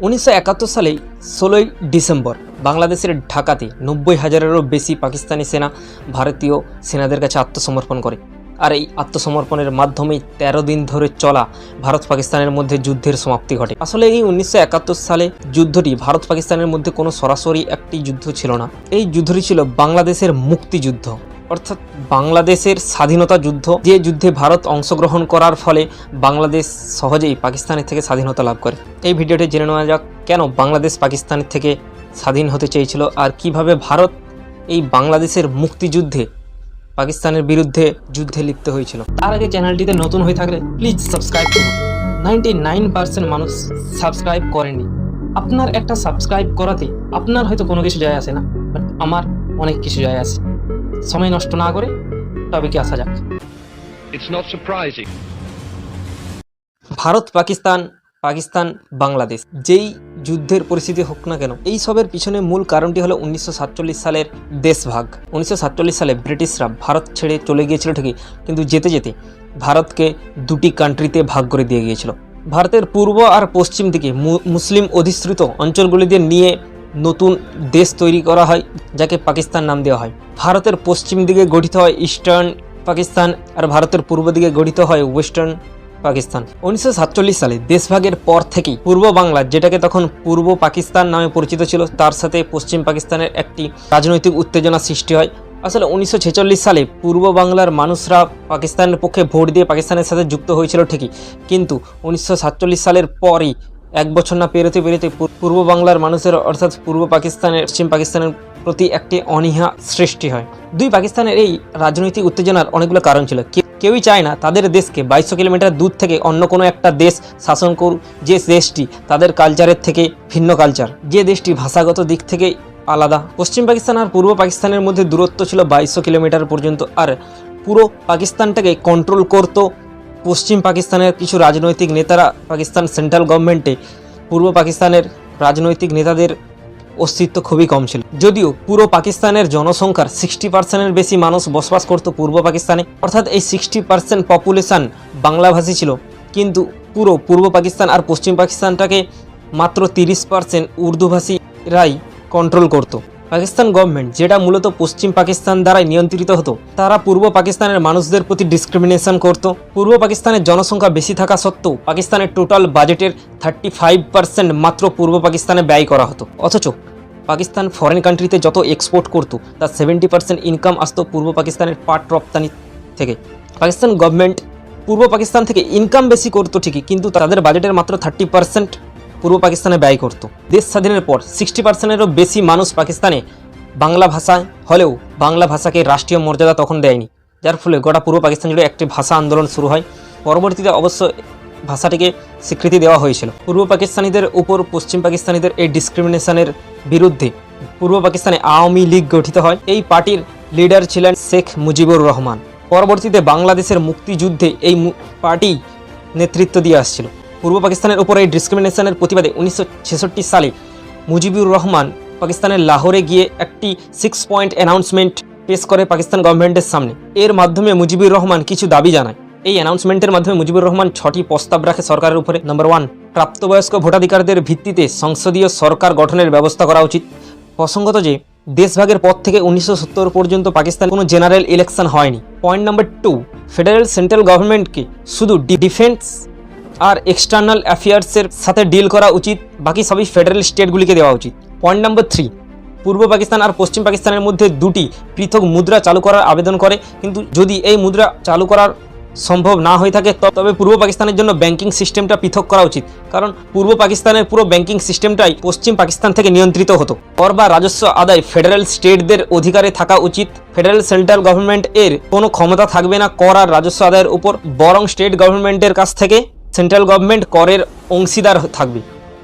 উনিশশো একাত্তর সালে ষোলোই ডিসেম্বর বাংলাদেশের ঢাকাতে নব্বই হাজারেরও বেশি পাকিস্তানি সেনা ভারতীয় সেনাদের কাছে আত্মসমর্পণ করে। আর এই আত্মসমর্পণের মাধ্যমেই তেরো দিন ধরে চলা ভারত পাকিস্তানের মধ্যে যুদ্ধের সমাপ্তি ঘটে। আসলে এই উনিশশো একাত্তর সালে যুদ্ধটি ভারত পাকিস্তানের মধ্যে কোনো সরাসরি একটি যুদ্ধ ছিল না। এই যুদ্ধটি ছিল বাংলাদেশের মুক্তিযুদ্ধ। অর্থাৎ বাংলাদেশের স্বাধীনতা যুদ্ধ, যে যুদ্ধে ভারত অংশগ্রহণ করার ফলে বাংলাদেশ সহজেই পাকিস্তানের থেকে স্বাধীনতা লাভ করে। এই ভিডিওটি জেনে নেওয়া যাক, কেন বাংলাদেশ পাকিস্তানের থেকে স্বাধীন হতে চেয়েছিল আর কীভাবে ভারত এই বাংলাদেশের মুক্তিযুদ্ধে পাকিস্তানের বিরুদ্ধে যুদ্ধে লিপ্ত হয়েছিল। তার আগে চ্যানেলটিতে নতুন হয়ে থাকলে প্লিজ সাবস্ক্রাইব করুন। নাইনটি নাইন পার্সেন্ট মানুষ সাবস্ক্রাইব করেনি। আপনার একটা সাবস্ক্রাইব করাতে আপনার হয়তো কোনো কিছু যায় আসে না, বাট আমার অনেক কিছু যায় আসে। সময় নষ্ট না করে তবে কি আসা যাক. ভারত পাকিস্তান পাকিস্তান বাংলাদেশ যেই যুদ্ধের পরিস্থিতি হোক না কেন এই সবের পিছনে মূল কারণটি হলো উনিশশো সাতচল্লিশ সালের দেশভাগ। উনিশশো সাতচল্লিশ সালে ব্রিটিশরা ভারত ছেড়ে চলে গিয়েছিল ঠিকই কিন্তু যেতে যেতে ভারতকে দুটি কান্ট্রিতে ভাগ করে দিয়ে গিয়েছিল। ভারতের পূর্ব আর পশ্চিম দিকে মুসলিম অধিষ্ঠিত অঞ্চলগুলিতে নিয়ে নতুন দেশ তৈরি করা হয়, যাকে পাকিস্তান নাম দেওয়া হয়। ভারতের পশ্চিম দিকে গঠিত হয় ইস্টার্ন পাকিস্তান আর ভারতের পূর্ব দিকে গঠিত হয় ওয়েস্টার্ন পাকিস্তান। উনিশশো সাতচল্লিশ সালে দেশভাগের পর থেকেই পূর্ব বাংলা, যেটাকে তখন পূর্ব পাকিস্তান নামে পরিচিত ছিল, তার সাথে পশ্চিম পাকিস্তানের একটি রাজনৈতিক উত্তেজনা সৃষ্টি হয়। আসলে উনিশশো ছেচল্লিশ সালে পূর্ব বাংলার মানুষরা পাকিস্তানের পক্ষে ভোট দিয়ে পাকিস্তানের সাথে যুক্ত হয়েছিল ঠিকই, কিন্তু উনিশশো সাতচল্লিশ সালের পরই এক বছর না পেরোতে পেরোতে পূর্ব বাংলার মানুষের, অর্থাৎ পূর্ব পাকিস্তানের, পশ্চিম পাকিস্তানের প্রতি একটি অনীহা সৃষ্টি হয়। দুই পাকিস্তানের এই রাজনৈতিক উত্তেজনার অনেকগুলো কারণ ছিল। কেউই চায় না তাদের দেশকে বাইশশো কিলোমিটার দূর থেকে অন্য কোনো একটা দেশ শাসন করুক। যে দেশটি তাদের কালচারের থেকে ভিন্ন কালচার। যে দেশটি ভাষাগত দিক থেকে আলাদা। পশ্চিম পাকিস্তান আর পূর্ব পাকিস্তানের মধ্যে দূরত্ব ছিল বাইশশো কিলোমিটার পর্যন্ত। আর পুরো পাকিস্তানটাকে কন্ট্রোল করতো পশ্চিম পাকিস্তানের কিছু রাজনৈতিক নেতারা পাকিস্তান সেন্ট্রাল গভর্নমেন্টে পূর্ব পাকিস্তানের রাজনৈতিক নেতাদের অস্তিত্ব খুবই কম ছিল। যদিও পুরো পাকিস্তানের জনসংখ্যার সিক্সটি পার্সেন্টের বেশি মানুষ বসবাস করতো পূর্ব পাকিস্তানে, অর্থাৎ এই সিক্সটি পার্সেন্ট পপুলেশান বাংলাভাষী ছিল। কিন্তু পুরো পূর্ব পাকিস্তান আর পশ্চিম পাকিস্তানটাকে মাত্র তিরিশ পার্সেন্ট উর্দুভাষীরাই কন্ট্রোল করতো। পাকিস্তান গভর্নমেন্ট যেটা মূলত পশ্চিম পাকিস্তান দ্বারাই নিয়ন্ত্রিত হতো, তারা পূর্ব পাকিস্তানের মানুষদের প্রতি ডিসক্রিমিনেশন করত। পূর্ব পাকিস্তানের জনসংখ্যা বেশি থাকা সত্ত্বেও পাকিস্তানের টোটাল বাজেটের থার্টি ফাইভ পার্সেন্ট মাত্র পূর্ব পাকিস্তানে ব্যয় করা হতো। অথচ পাকিস্তান ফরেন কান্ট্রিতে যত এক্সপোর্ট করতো, তার সেভেন্টি পার্সেন্ট ইনকাম আসতো পূর্ব পাকিস্তানের পাট রপ্তানি থেকে। পাকিস্তান গভর্নমেন্ট পূর্ব পাকিস্তান থেকে ইনকাম বেশি করতো ঠিকই, কিন্তু তাদের বাজেটের মাত্র থার্টি পার্সেন্ট পূর্ব পাকিস্তানে ব্যয় করত। দেশ স্বাধীনের পর সিক্সটি পার্সেন্টেরও বেশি মানুষ পাকিস্তানে বাংলা ভাষা হলেও বাংলা ভাষাকে রাষ্ট্রীয় মর্যাদা তখন দেয়নি। যার ফলে গোটা পূর্ব পাকিস্তান জুড়ে একটি ভাষা আন্দোলন শুরু হয়। পরবর্তীতে অবশ্য ভাষাটিকে স্বীকৃতি দেওয়া হয়েছিল। পূর্ব পাকিস্তানিদের উপর পশ্চিম পাকিস্তানিদের এই ডিসক্রিমিনেশনের বিরুদ্ধে পূর্ব পাকিস্তানে আওয়ামী লীগ গঠিত হয়। এই পার্টির লিডার ছিলেন শেখ মুজিবুর রহমান। পরবর্তীতে বাংলাদেশের মুক্তিযুদ্ধে এই পার্টি নেতৃত্ব দিয়ে আসছিল। পূর্ব পাকিস্তানের উপর এই ডিসক্রিমিনেশনের প্রতিবাদে উনিশশো ছেষট্টি সালে মুজিবুর রহমান পাকিস্তানের লাহোরে গিয়ে একটি সিক্স পয়েন্ট অ্যানাউন্সমেন্ট পেশ করে পাকিস্তান গভর্নমেন্টের সামনে। এর মাধ্যমে মুজিবুর রহমান কিছু দাবি জানায়। এই অ্যানাউন্সমেন্টের মাধ্যমে মুজিবুর রহমান ছটি প্রস্তাব রাখে সরকারের উপরে। নম্বর ওয়ান প্রাপ্তবয়স্ক ভোটাধিকারদের ভিত্তিতে সংসদীয় সরকার গঠনের ব্যবস্থা করা উচিত। প্রসঙ্গত যে, দেশভাগের পর থেকে উনিশশো সত্তর পর্যন্ত পাকিস্তান কোনো জেনারেল ইলেকশন হয়নি। Point number two federal central গভর্নমেন্টকে শুধু ডিফেন্স আর এক্সটার্নাল অ্যাফেয়ার্সের সাথে ডিল করা উচিত। বাকি সবই ফেডারেল স্টেটগুলিকে দেওয়া উচিত। পয়েন্ট নম্বর থ্রি পূর্ব পাকিস্তান আর পশ্চিম পাকিস্তানের মধ্যে দুটি পৃথক মুদ্রা চালু করার আবেদন করে। কিন্তু যদি এই মুদ্রা চালু করার সম্ভব না হয়ে থাকে তবে পূর্ব পাকিস্তানের জন্য ব্যাংকিং সিস্টেমটা পৃথক করা উচিত। কারণ পূর্ব পাকিস্তানের পুরো ব্যাংকিং সিস্টেমটাই পশ্চিম পাকিস্তান থেকে নিয়ন্ত্রিত হতো। কর বা রাজস্ব আদায় ফেডারেল স্টেটদের অধিকারে থাকা উচিত। ফেডারেল সেন্ট্রাল গভর্নমেন্ট এর কোনো ক্ষমতা থাকবে না কর আর রাজস্ব আদায়ের উপর, বরং স্টেট গভর্নমেন্টের কাছ থেকে সেন্ট্রাল গভর্নমেন্ট করের অংশীদার থাকবে।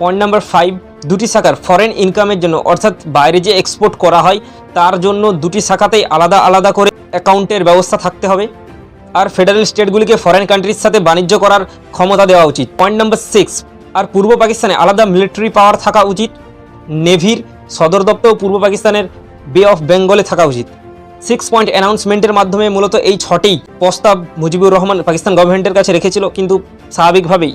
পয়েন্ট নাম্বার ফাইভ দুটি শাখার ফরেন ইনকামের জন্য, অর্থাৎ বাইরে যে এক্সপোর্ট করা হয়, তার জন্য দুটি শাখাতেই আলাদা আলাদা করে অ্যাকাউন্টের ব্যবস্থা থাকতে হবে। আর ফেডারেল স্টেটগুলিকে ফরেন কান্ট্রির সাথে বাণিজ্য করার ক্ষমতা দেওয়া উচিত। পয়েন্ট নাম্বার সিক্স আর পূর্ব পাকিস্তানে আলাদা মিলিটারি পাওয়ার থাকা উচিত। নেভির সদর দপ্তর পূর্ব পাকিস্তানের বে অফ বেঙ্গলে থাকা উচিত। সিক্স পয়েন্ট অ্যানাউন্সমেন্টের মাধ্যমে মূলত এই ছটি প্রস্তাব মুজিবুর রহমান পাকিস্তান গভর্নমেন্টের কাছে রেখেছিল। কিন্তু স্বাভাবিকভাবেই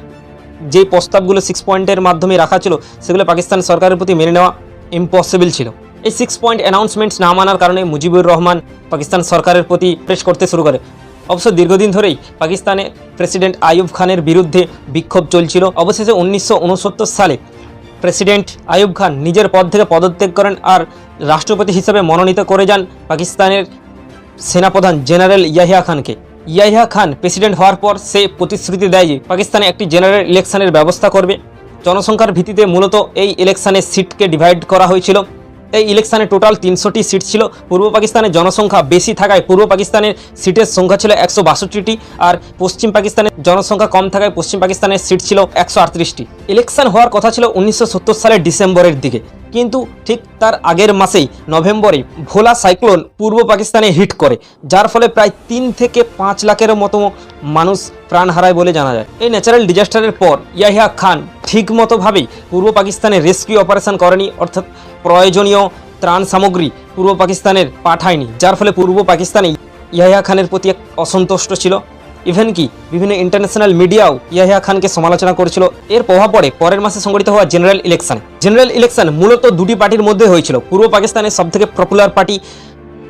যে প্রস্তাবগুলো সিক্স পয়েন্টের মাধ্যমে রাখা ছিল, সেগুলো পাকিস্তান সরকারের প্রতি মেনে নেওয়া ইম্পসিবল ছিল। এই সিক্স পয়েন্ট অ্যানাউন্সমেন্ট না মানার কারণে মুজিবুর রহমান পাকিস্তান সরকারের প্রতি প্রেস করতে শুরু করে। অবশ্য দীর্ঘদিন ধরেই পাকিস্তানে প্রেসিডেন্ট আইয়ুব খানের বিরুদ্ধে বিক্ষোভ চলছিল। অবশেষে উনিশশো উনসত্তর সালে প্রেসিডেন্ট আয়ুব খান নিজের পদ থেকে পদত্যাগ করেন আর রাষ্ট্রপতি হিসেবে মনোনীত করে যান পাকিস্তানের সেনাপ্রধান জেনারেল ইয়াহিয়া খানকে। ইয়াহিয়া খান প্রেসিডেন্ট হওয়ার পর সে প্রতিশ্রুতি দেয় যে পাকিস্তানে একটি জেনারেল ইলেকশনের ব্যবস্থা করবে। জনসংখ্যার ভিত্তিতে মূলত এই ইলেকশনের সিটকে ডিভাইড করা হয়েছিল। এই ইলেকশানে টোটাল তিনশোটি সিট ছিল। পূর্ব পাকিস্তানের জনসংখ্যা বেশি থাকায় পূর্ব পাকিস্তানের সিটের সংখ্যা ছিল একশো বাষট্টিটি আর পশ্চিম পাকিস্তানের জনসংখ্যা কম থাকায় পশ্চিম পাকিস্তানের সিট ছিল একশো আটত্রিশটি। ইলেকশন হওয়ার কথা ছিল উনিশশো সত্তর সালের ডিসেম্বরের দিকে। কিন্তু ঠিক তার আগের মাসেই নভেম্বরে ভোলা সাইক্লোন পূর্ব পাকিস্তানে হিট করে, যার ফলে প্রায় তিন থেকে পাঁচ লাখের মতো মানুষ প্রাণ হারায় বলে জানা যায়। এই ন্যাচারাল ডিজাস্টারের পর ইয়াহিয়া খান ঠিকমতোভাবেই পূর্ব পাকিস্তানে রেস্কিউ অপারেশন করেনি, অর্থাৎ প্রয়োজনীয় ত্রাণ সামগ্রী পূর্ব পাকিস্তানের পাঠায়নি, যার ফলে পূর্ব পাকিস্তানে ইয়াহিয়া খানের প্রতি এক অসন্তুষ্ট ছিল। ইভেন কি, বিভিন্ন ইন্টারন্যাশনাল মিডিয়াও ইয়াহিয়া খানকে সমালোচনা করেছিল। এর প্রভাব পড়ে পরের মাসে সংগঠিত হওয়া জেনারেল ইলেকশন। জেনারেল ইলেকশন মূলত দুটি পার্টির মধ্যে হয়েছিল। পূর্ব পাকিস্তানের সবথেকে পপুলার পার্টি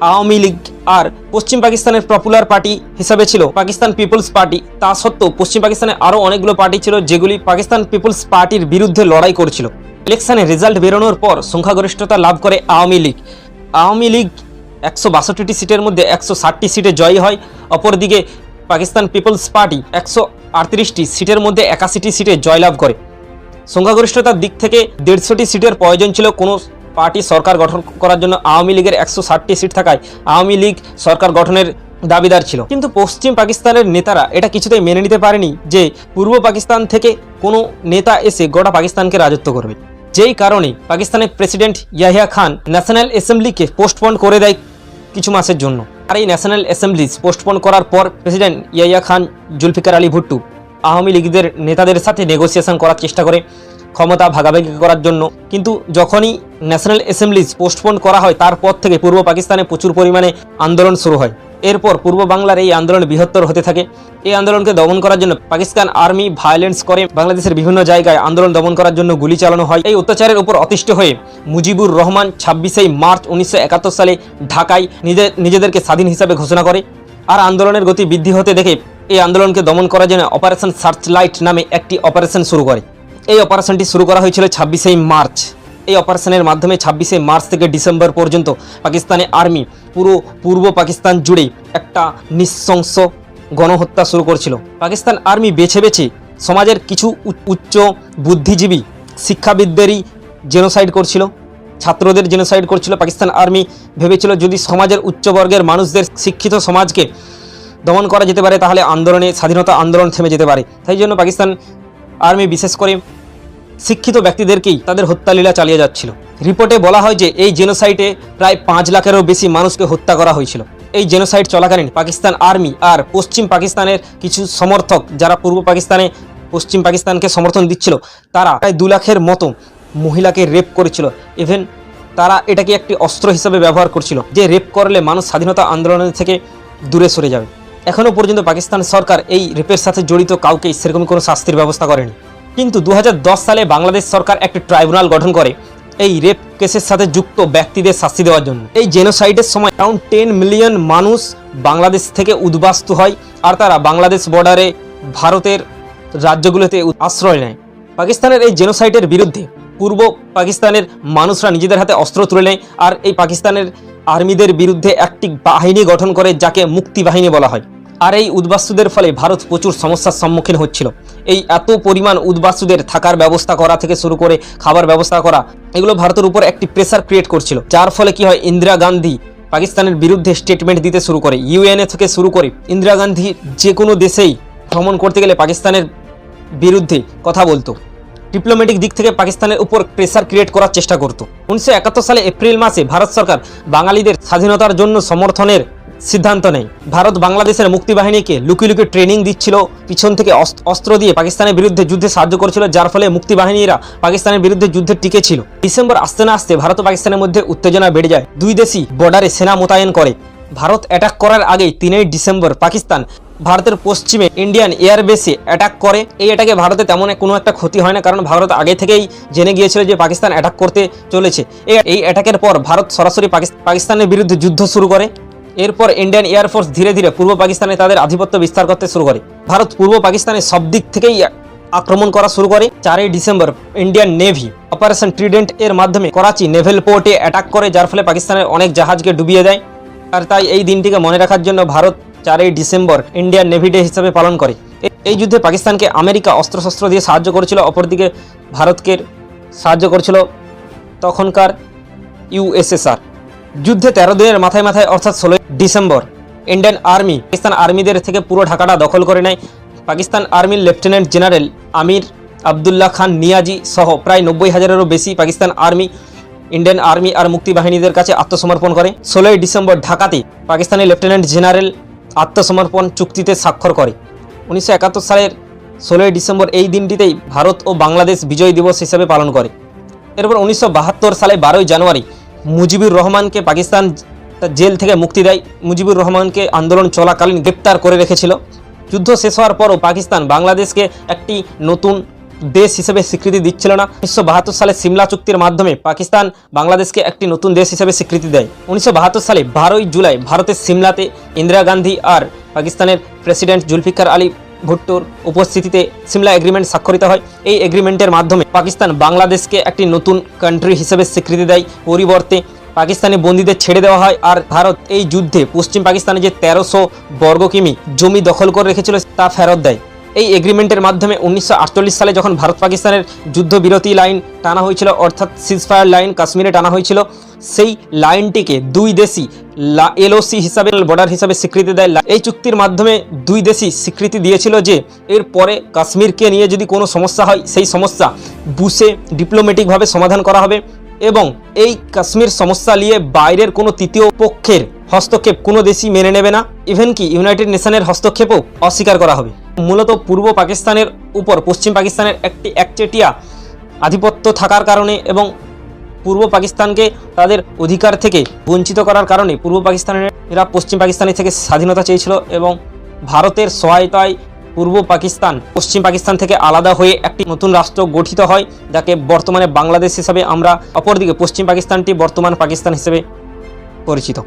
আওয়ামী লীগ আর পশ্চিম পাকিস্তানের পপুলার পার্টি হিসাবে ছিল পাকিস্তান পিপলস পার্টি। তা সত্ত্বেও পশ্চিম পাকিস্তানে আরও অনেকগুলো পার্টি ছিল যেগুলি পাকিস্তান পিপলস পার্টির বিরুদ্ধে লড়াই করেছিল। ইলেকশনে রেজাল্ট বেরোনোর পর সংখ্যাগরিষ্ঠতা লাভ করে আওয়ামী লীগ। আওয়ামী লীগ একশো বাষট্টিটি সিটের মধ্যে একশো ষাটটি সিটে জয়ী হয়। অপরদিকে পাকিস্তান পিপলস পার্টি একশো আটত্রিশটি সিটের মধ্যে একাশিটি সিটে জয়লাভ করে। সংখ্যাগরিষ্ঠতার দিক থেকে দেড়শোটি সিটের প্রয়োজন ছিল কোনো পার্টি সরকার গঠন করার জন্য। আওয়ামী লীগের একশো ষাটটি সিট থাকায় আওয়ামী লীগ সরকার গঠনের দাবিদার ছিল। কিন্তু পশ্চিম পাকিস্তানের নেতারা এটা কিছুতেই মেনে নিতে পারেনি যে পূর্ব পাকিস্তান থেকে কোনো নেতা এসে গোটা পাকিস্তানকে রাজত্ব করবে। যেই কারণে পাকিস্তানের প্রেসিডেন্ট ইয়াহিয়া খান ন্যাশনাল অ্যাসেম্বলিকে পোস্টপন করে দেয় কিছু মাসের জন্য। আর এই ন্যাশনাল অ্যাসেম্বলিজ পোস্টপন করার পর প্রেসিডেন্ট ইয়াইয়া খান জুলফিকার আলী ভুট্টু আওয়ামী লীগদের নেতাদের সাথে নেগোসিয়েশন করার চেষ্টা করে, ক্ষমতা ভাগাভাগি করার জন্য। কিন্তু যখনই ন্যাশনাল অ্যাসেম্বলিজ পোস্টপোন করা হয়, তারপর থেকে পূর্ব পাকিস্তানে প্রচুর পরিমাণে আন্দোলন শুরু হয়। এরপর পূর্ব বাংলার এই আন্দোলন বৃহত্তর হতে থাকে। এই আন্দোলনকে দমন করার জন্য পাকিস্তান আর্মি ভায়োলেন্স করে বাংলাদেশের বিভিন্ন জায়গায় আন্দোলন দমন করার জন্য গুলি চালানো হয়। এই অত্যাচারের উপর অতিষ্ঠ হয়ে মুজিবুর রহমান ছাব্বিশেই মার্চ উনিশশো একাত্তর সালে ঢাকায় নিজের নিজেদেরকে স্বাধীন হিসাবে ঘোষণা করে। আর আন্দোলনের গতি বৃদ্ধি হতে দেখে এই আন্দোলনকে দমন করার জন্য অপারেশন সার্চ লাইট নামে একটি অপারেশন শুরু করে। এই অপারেশনটি শুরু করা হয়েছিল ছাব্বিশেই মার্চ। এই অপারেশনের মাধ্যমে ছাব্বিশে মার্চ থেকে ডিসেম্বর পর্যন্ত পাকিস্তানি আর্মি পুরো পূর্ব পাকিস্তান জুড়ে একটা নৃশংস গণহত্যা শুরু করেছিল। পাকিস্তান আর্মি বেছে বেছে সমাজের কিছু উচ্চ বুদ্ধিজীবী শিক্ষাবিদদেরই জেনোসাইড করছিল, ছাত্রদের জেনোসাইড করছিল। পাকিস্তান আর্মি ভেবেছিল যদি সমাজের উচ্চবর্গের মানুষদের শিক্ষিত সমাজকে দমন করা যেতে পারে, তাহলে আন্দোলনে, স্বাধীনতা আন্দোলন থেমে যেতে পারে। তাই জন্য পাকিস্তান আর্মি বিশেষ করে শিক্ষিত ব্যক্তিদেরকেই তাদের হত্যালীলা চালিয়ে যাচ্ছিল। রিপোর্টে বলা হয় যে, এই জেনোসাইটে প্রায় পাঁচ লাখেরও বেশি মানুষকে হত্যা করা হয়েছিল। এই জেনোসাইট চলাকালীন পাকিস্তান আর্মি আর পশ্চিম পাকিস্তানের কিছু সমর্থক যারা পূর্ব পাকিস্তানে পশ্চিম পাকিস্তানকে সমর্থন দিচ্ছিল, তারা প্রায় দু লাখের মতো মহিলাকে রেপ করেছিল। ইভেন তারা এটাকে একটি অস্ত্র হিসেবে ব্যবহার করছিল, যে রেপ করলে মানুষ স্বাধীনতা আন্দোলনের থেকে দূরে সরে যাবে। এখনও পর্যন্ত পাকিস্তান সরকার এই রেপের সাথে জড়িত কাউকেই সেরকম কোনো শাস্তির ব্যবস্থা করেনি। কিন্তু দু হাজার দশ সালে বাংলাদেশ সরকার একটি ট্রাইব্যুনাল গঠন করে এই রেপ কেসের সাথে যুক্ত ব্যক্তিদের শাস্তি দেওয়ার জন্য। এই জেনোসাইডের সময় অ্যারাউন্ড টেন মিলিয়ন মানুষ বাংলাদেশ থেকে উদ্বাস্তু হয় আর তারা বাংলাদেশ বর্ডারে ভারতের রাজ্যগুলোতে আশ্রয় নেয়। পাকিস্তানের এই জেনোসাইটের বিরুদ্ধে পূর্ব পাকিস্তানের মানুষরা নিজেদের হাতে অস্ত্র তুলে নেয় আর এই পাকিস্তানের আর্মিদের বিরুদ্ধে একটি বাহিনী গঠন করে যাকে মুক্তি বাহিনী বলা হয়। আর এই উদ্বাস্তুদের ফলে ভারত প্রচুর সমস্যার সম্মুখীন হচ্ছিল। এই এত পরিমাণ উদ্বাস্তুদের থাকার ব্যবস্থা করা থেকে শুরু করে খাবার ব্যবস্থা করা, এগুলো ভারতের উপর একটি প্রেসার ক্রিয়েট করছিল। যার ফলে কি হয়, ইন্দিরা গান্ধী পাকিস্তানের বিরুদ্ধে স্টেটমেন্ট দিতে শুরু করে। ইউএনএ থেকে শুরু করে ইন্দিরা গান্ধী যে কোনো দেশেই ভ্রমণ করতে গেলে পাকিস্তানের বিরুদ্ধে কথা বলতো। ডিপ্লোম্যাটিক দিক থেকে পাকিস্তানের উপর প্রেসার ক্রিয়েট করার চেষ্টা করত। উনিশশো একাত্তর সালে এপ্রিল মাসে ভারত সরকার বাঙালিদের স্বাধীনতার জন্য সমর্থনের সিদ্ধান্ত নেয় ভারত বাংলাদেশের মুক্তিবাহিনীকে লুকিয়ে লুকিয়ে ট্রেনিং দিচ্ছিল, পিছন থেকে অস্ত- অস্ত্র দিয়ে পাকিস্তানের বিরুদ্ধে যুদ্ধে সাহায্য করেছিল, যার ফলে মুক্তিবাহিনীরা পাকিস্তানের বিরুদ্ধে যুদ্ধে টিকে ছিল ডিসেম্বর আসতে না আসতে ভারত পাকিস্তানের মধ্যে উত্তেজনা বেড়ে যায়। দুই দেশই বর্ডারে সেনা মোতায়েন করে। ভারত অ্যাটাক করার আগেই তিনই ডিসেম্বর পাকিস্তান ভারতের পশ্চিমে ইন্ডিয়ান এয়ারবেসে অ্যাটাক করে। এই অ্যাটাকে ভারতে তেমন কোনো একটা ক্ষতি হয় না, কারণ ভারত আগে থেকেই জেনে গিয়েছিল যে পাকিস্তান অ্যাটাক করতে চলেছে। এই অ্যাটাকের পর ভারত সরাসরি পাকিস্তানের বিরুদ্ধে যুদ্ধ শুরু করে। এরপর ইন্ডিয়ান এয়ারফোর্স ধীরে ধীরে পূর্ব পাকিস্তানে তাদের আধিপত্য বিস্তার করতে শুরু করে। ভারত পূর্ব পাকিস্তানের সব দিক থেকেই আক্রমণ করা শুরু করে। চারই December Indian navy operation trident এর মাধ্যমে করাচি নেভেল পোর্টে অ্যাটাক করে, যার ফলে পাকিস্তানের অনেক জাহাজকে ডুবিয়ে দেয়। আর তাই এই দিনটিকে মনে রাখার জন্য ভারত চারই ডিসেম্বর ইন্ডিয়ান নেভি ডে হিসাবে পালন করে। এই যুদ্ধে পাকিস্তানকে আমেরিকা অস্ত্রশস্ত্র দিয়ে সাহায্য করেছিল, অপরদিকে ভারতকে সাহায্য করেছিল তখনকার ইউএসএসআর যুদ্ধে তেরো দিনের মাথায় মাথায়, অর্থাৎ ষোলোই ডিসেম্বর, ইন্ডিয়ান আর্মি, পাকিস্তান আর্মিদের থেকে পুরো ঢাকাটা দখল করে নেয়। পাকিস্তান আর্মির লেফটেন্যান্ট জেনারেল আমির আবদুল্লাহ খান নিয়াজি সহ প্রায় নব্বই হাজারেরও বেশি পাকিস্তান আর্মি, ইন্ডিয়ান আর্মি আর মুক্তি বাহিনীদের কাছে আত্মসমর্পণ করে। ষোলোই ডিসেম্বর ঢাকাতে পাকিস্তানি লেফটেন্যান্ট জেনারেল আত্মসমর্পণ চুক্তিতে স্বাক্ষর করে। উনিশশো একাত্তর সালের ষোলোই ডিসেম্বর এই দিনটিতেই ভারত ও বাংলাদেশ বিজয় দিবস হিসেবে পালন করে। এরপর উনিশশো বাহাত্তর সালে বারোই জানুয়ারি মুজিবুর রহমানকে পাকিস্তান জেল থেকে মুক্তি দেয়। মুজিবুর রহমানকে আন্দোলন চলাকালীন গ্রেপ্তার করে রেখেছিল। যুদ্ধ শেষ হওয়ার পরও পাকিস্তান বাংলাদেশকে একটি নতুন দেশ হিসেবে স্বীকৃতি দিচ্ছিল না। উনিশশো বাহাত্তর সালে সিমলা চুক্তির মাধ্যমে পাকিস্তান বাংলাদেশকে একটি নতুন দেশ হিসেবে স্বীকৃতি দেয়। উনিশশো বাহাত্তর সালে বারোই জুলাই ভারতের সিমলাতে ইন্দিরা গান্ধী আর পাকিস্তানের প্রেসিডেন্ট জুলফিকার আলী ভুট্টোর উপস্থিতিতে সিমলা এগ্রিমেন্ট স্বাক্ষরিত হয়। এই এগ্রিমেন্টের মাধ্যমে পাকিস্তান বাংলাদেশকে একটি নতুন কান্ট্রি হিসেবে স্বীকৃতি দেয়। পরিবর্তে পাকিস্তানি বন্দীদের ছেড়ে দেওয়া হয় আর ভারত এই যুদ্ধে পশ্চিম পাকিস্তানে যে তেরোশো বর্গ কিমি জমি দখল করে রেখেছিল তা ফেরত দেয়। এই এগ্রিমেন্টের মাধ্যমে উনিশশো আটচল্লিশ সালে যখন ভারত পাকিস্তানের যুদ্ধবিরতি লাইন টানা হয়েছিল, অর্থাৎ সিজফায়ার লাইন কাশ্মীরে টানা হয়েছিল, সেই লাইনটিকে দুই দেশই এলওসি হিসাবে বর্ডার হিসাবে স্বীকৃতি দেয়। এই চুক্তির মাধ্যমে দুই দেশই স্বীকৃতি দিয়েছিল যে এর পরে কাশ্মীরকে নিয়ে যদি কোনো সমস্যা হয়, সেই সমস্যা বুসে ডিপ্লোম্যাটিকভাবে সমাধান করা হবে এবং এই কাশ্মীর সমস্যা নিয়ে বাইরের কোনো তৃতীয় পক্ষের হস্তক্ষেপ কোনো দেশই মেনে নেবে না। ইভেন কি ইউনাইটেড নেশনের হস্তক্ষেপও অস্বীকার করা হবে। মূলত পূর্ব পাকিস্তানের উপর, পশ্চিম পাকিস্তানের একটি একচেটিয়া আধিপত্য থাকার কারণে এবং পূর্ব পাকিস্তানকে তাদের অধিকার থেকে বঞ্চিত করার কারণে পূর্ব পাকিস্তানের এরা পশ্চিম পাকিস্তানের থেকে স্বাধীনতা চেয়েছিল এবং ভারতের সহায়তায় পূর্ব পাকিস্তান, পশ্চিম পাকিস্তান থেকে আলাদা হয়ে একটি নতুন রাষ্ট্র গঠিত হয়, যাকে বর্তমানে বাংলাদেশ হিসাবে আমরা অপরদিকে পশ্চিম পাকিস্তানটি বর্তমান পাকিস্তান হিসেবে পরিচিত।